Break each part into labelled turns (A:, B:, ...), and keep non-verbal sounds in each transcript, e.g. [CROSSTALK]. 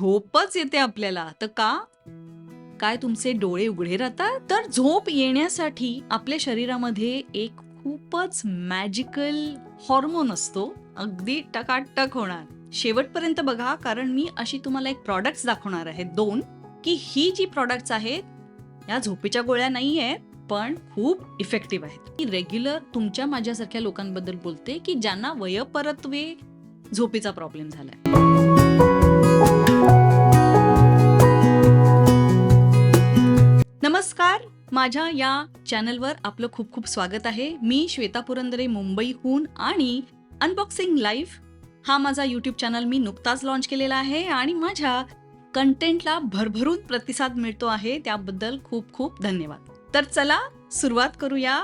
A: झोपच येते आपल्याला. तर का? काय तुमचे डोळे उघडे राहतात? तर झोप येण्यासाठी आपल्या शरीरामध्ये एक खूपच मॅजिकल हॉर्मोन असतो. अगदी टकाटक होणार. शेवटपर्यंत बघा कारण मी अशी तुम्हाला एक प्रॉडक्ट्स दाखवणार आहे. दोन की ही जी प्रॉडक्ट्स आहेत या झोपेच्या गोळ्या नाही आहेत पण खूप इफेक्टिव्ह आहेत. मी रेग्युलर तुमच्या माझ्यासारख्या लोकांबद्दल बोलते की ज्यांना वयपरत्वे झोपेचा प्रॉब्लेम झालाय. नमस्कार. माझ्या या चॅनलवर आपलं खूप खूप स्वागत आहे. मी श्वेता पुरंदरे मुंबईहून आणि अनबॉक्सिंग लाईव्ह हा माझा यूट्यूब चॅनल मी नुकताच लॉन्च केलेला आहे आणि माझ्या कंटेंटला भरभरून प्रतिसाद मिळतो आहे. त्याबद्दल खूप खूप धन्यवाद. तर चला सुरुवात करूया.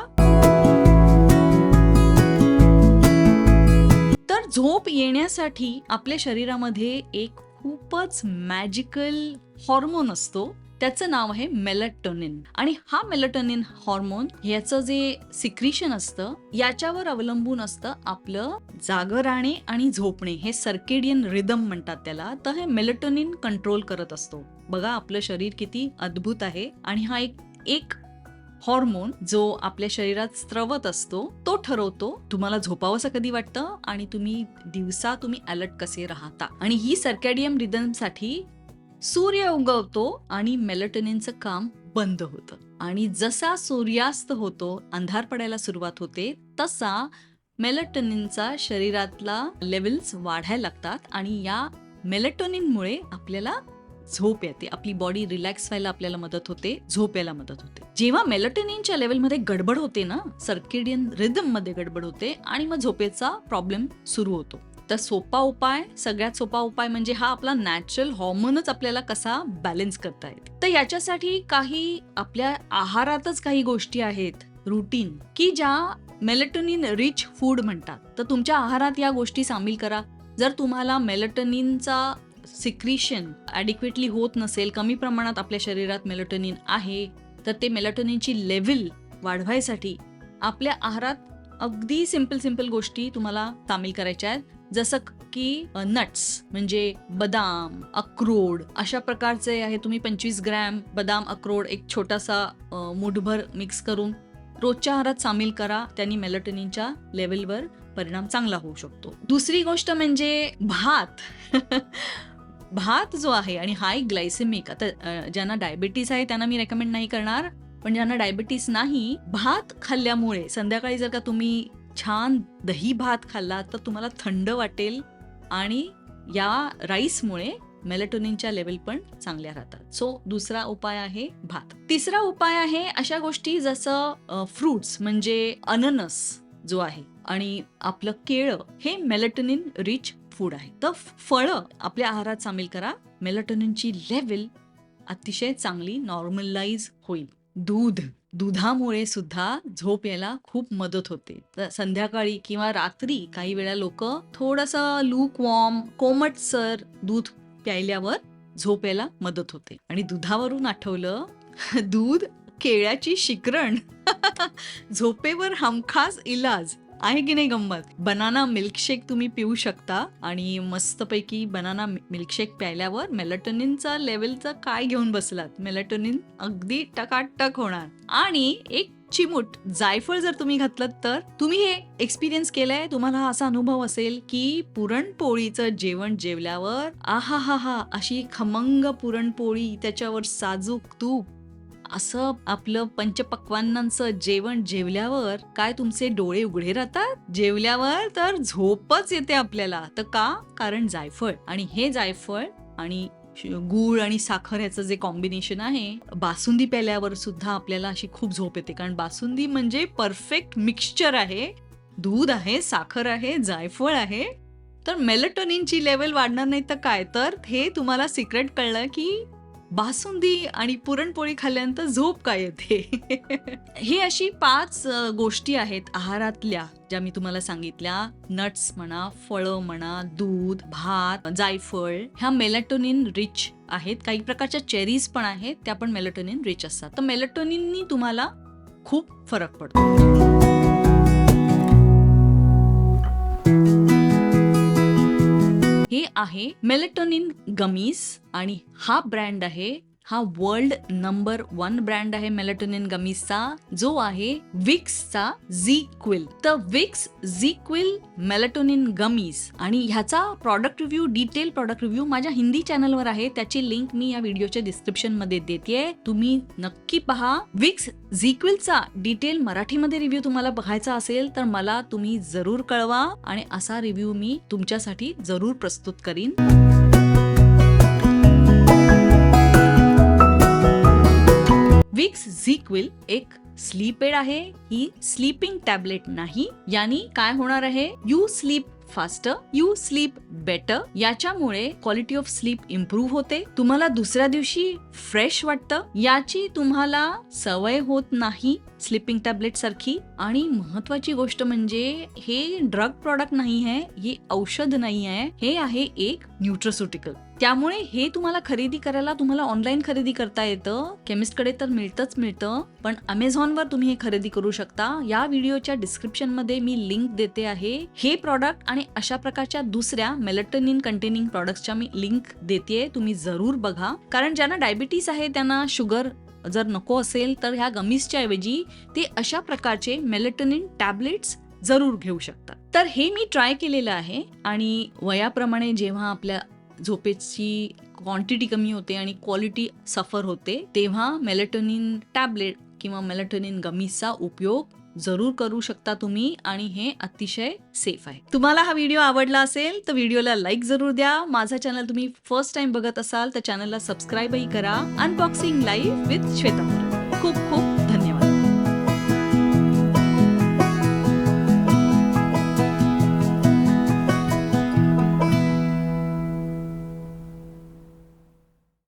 A: तर झोप येण्यासाठी आपल्या शरीरामध्ये एक खूपच मॅजिकल हॉर्मोन असतो. त्याचं नाव आहे मेलटोनिन. आणि हा मेलटोनिन हॉर्मोन याचं जे सिक्रिशन असतं याच्यावर अवलंबून असतं आपलं जागं राहणे आणि झोपणे. हे सर्केडियन रिदम म्हणतात त्याला. तर हे मेलटोनिन कंट्रोल करत असतो. बघा आपलं शरीर किती अद्भुत आहे. आणि हा एक एक हॉर्मोन जो आपल्या शरीरात स्त्रवत असतो तो ठरवतो तुम्हाला झोपावंसं कधी वाटतं? आणि तुम्ही दिवसा तुम्ही अलर्ट कसे राहता? आणि ही सर्कॅडियम रिदमसाठी सूर्य उगवतो आणि मेलेटोनिनचं काम बंद होतं. आणि जसा सूर्यास्त होतो अंधार पडायला सुरुवात होते तसा मेलेटोनिनचा शरीरातला लेवल्स वाढायला लागतात आणि या मेलटोनिनमुळे आपल्याला झोप येते. आपली बॉडी रिलॅक्स व्हायला आपल्याला मदत होते झोप यायला मदत होते. जेव्हा मेलटोनिनच्या लेवलमध्ये गडबड होते ना सर्केडियन रिदममध्ये गडबड होते आणि मग झोपेचा प्रॉब्लेम सुरू होतो. तर सोपा उपाय सगळ्यात सोपा उपाय म्हणजे हा आपला नॅचरल हॉर्मोनच आपल्याला कसा बॅलन्स करता येईल. तर याच्यासाठी काही आपल्या आहारातच काही गोष्टी आहेत रुटीन की ज्या मेलेटोनिन रिच फूड म्हणतात. तर तुमच्या आहारात या गोष्टी सामील करा. जर तुम्हाला मेलेटोनिनचा सिक्रिशन ॲडिक्वेटली होत नसेल कमी प्रमाणात आपल्या शरीरात मेलेटोनिन आहे तर ते मेलेटोनिनची लेवल वाढवायसाठी आपल्या आहारात अगदी सिंपल सिंपल गोष्टी तुम्हाला सामील करायच्या आहेत. जसं की नट्स म्हणजे बदाम अक्रोड अशा प्रकारचे आहे तुम्ही पंचवीस ग्रॅम बदाम अक्रोड एक छोटासा मुठभर मूठभर मिक्स करून रोजच्या आहारात सामील करा. त्यांनी मेलटोनिनच्या लेवलवर परिणाम चांगला होऊ शकतो. दुसरी गोष्ट म्हणजे भात. [LAUGHS] भात जो आहे आणि हाय ग्लायसेमिक आता ज्यांना डायबिटीस आहे त्यांना मी रेकमेंड नाही करणार. पण ज्यांना डायबिटीस नाही भात खाल्ल्यामुळे संध्याकाळी जर का तुम्ही छान दही भात खाल्ला तर तुम्हाला थंड वाटेल आणि या राईसमुळे मेलेटोनिनच्या लेवल पण चांगल्या राहतात. सो दुसरा उपाय आहे भात. तिसरा उपाय आहे अशा गोष्टी जसं फ्रुट्स म्हणजे अननस जो आहे आणि आपलं केळं हे मेलेटोनिन रिच फूड आहे. तर फळं आपल्या आहारात सामील करा. मेलेटोनिनची लेवल अतिशय चांगली नॉर्मलाइज होईल. दूध दुधामुळे सुद्धा झोप यायला खूप मदत होते. तर संध्याकाळी किंवा रात्री काही वेळा लोक थोडस लूक वॉर्म कोमटसर दूध प्यायल्यावर झोप यायला मदत होते. आणि दुधावरून आठवलं [LAUGHS] दूध केळ्याची शिकरण. [LAUGHS] झोपेवर हमखास इलाज. आहे की नाही गंमत? बनाना मिल्कशेक तुम्ही पिऊ शकता आणि मस्तपैकी बनाना मिल्कशेक प्यायल्यावर मेलटोनिनचा लेवलचा काय घेऊन बसलात? मेलटोनिन अगदी टकाटक होणार. आणि एक चिमूट जायफळ जर तुम्ही घातलं तर? तुम्ही हे एक्सपिरियन्स केलंय? तुम्हाला असा अनुभव असेल की पुरणपोळीचं जेवण जेवल्यावर आहा हा हा अशी खमंग पुरणपोळी त्याच्यावर साजूक तूप असं आपलं पंचपक्वांनांचं जेवण जेवल्यावर काय तुमचे डोळे उघडे राहतात? जेवल्यावर तर झोपच येते आपल्याला. तर का? कारण जायफळ. आणि हे जायफळ आणि गूळ आणि साखर याचं जे कॉम्बिनेशन आहे बासुंदी प्यायल्यावर सुद्धा आपल्याला अशी खूप झोप येते. कारण बासुंदी म्हणजे परफेक्ट मिक्सचर आहे. दूध आहे साखर आहे जायफळ आहे. तर मेलेटोनिनची लेवल वाढणार नाही तर काय? तर हे तुम्हाला सिक्रेट कळलं की बासुंदी आणि पुरणपोळी खाल्ल्यानंतर झोप काय येते? [LAUGHS] ही अशी पाच गोष्टी आहेत आहारातल्या ज्या मी तुम्हाला सांगितल्या. नट्स म्हणा फळं म्हणा दूध भात जायफळ. ह्या मेलेटोनिन रिच आहेत. काही प्रकारच्या चेरीज पण आहेत. त्या पण मेलेटोनिन रिच असतात. तर मेलेटोनिननी तुम्हाला खूप फरक पडतो. हे आहे मेलेटोनिन गमीज आणि हा ब्रँड आहे हा वर्ल्ड नंबर वन ब्रँड आहे मेलेटोनिन गमीजचा जो आहे विक्सचा झी क्विल तर Vicks ZzzQuil melatonin gummies आणि ह्याचा product review detail product review माझ्या हिंदी चॅनलवर आहे. त्याची लिंक मी या व्हिडिओच्या डिस्क्रिप्शनमध्ये देते तुम्ही नक्की पहा. विक्स झिक्विलचा डिटेल मराठीमध्ये रिव्ह्यू तुम्हाला बघायचा असेल तर मला तुम्ही जरूर कळवा. आणि असा रिव्ह्यू मी तुमच्यासाठी जरूर प्रस्तुत करीन. विक्स झिक्विल एक स्लीप एड आहे. ही स्लीपिंग टॅबलेट नाही. यानी काय होणार आहे? You sleep faster you sleep better याच्यामुळे क्वालिटी ऑफ स्लीप इम्प्रूव्ह होते. तुम्हाला दुसऱ्या दिवशी फ्रेश वाटतं. याची तुम्हाला सवय होत नाही स्लीपिंग टॅबलेट सारखी. आणि महत्वाची गोष्ट म्हणजे हे ड्रग प्रॉडक्ट नाही आहे हे औषध नाही आहे. हे आहे एक न्यूट्रोसुटिकल त्यामुळे हे तुम्हाला खरेदी करायला तुम्हाला ऑनलाईन खरेदी करता येतं. केमिस्टकडे तर मिळतंच मिळतं. पण अमेझॉनवर तुम्ही हे खरेदी करू शकता. या व्हिडिओच्या डिस्क्रिप्शनमध्ये मी लिंक देते आहे. हे प्रॉडक्ट आणि अशा प्रकारच्या दुसऱ्या मेलेटनिन कंटेनिंग प्रॉडक्टच्या मी लिंक देते तुम्ही जरूर बघा. कारण ज्यांना डायबिटीस आहे त्यांना शुगर जर नको असेल तर ह्या गमीजच्या ऐवजी ते अशा प्रकारचे मेलेटनिन टॅबलेट्स जरूर घेऊ शकतात. तर हे मी ट्राय केलेलं आहे. आणि वयाप्रमाणे जेव्हा आपल्या झोपेची क्वांटिटी कमी होते आणि क्वालिटी सफर होते तेव्हा मेलेटोनिन टॅबलेट किंवा मेलेटोनिन गमीजचा उपयोग जरूर करू शकता तुम्ही आणि हे अतिशय सेफ आहे. तुम्हाला हा व्हिडिओ आवडला असेल तर व्हिडिओला लाईक जरूर द्या. माझा चॅनल तुम्ही फर्स्ट टाइम बघत असाल तर चॅनलला सबस्क्राईबही करा. Unboxing live with Shweta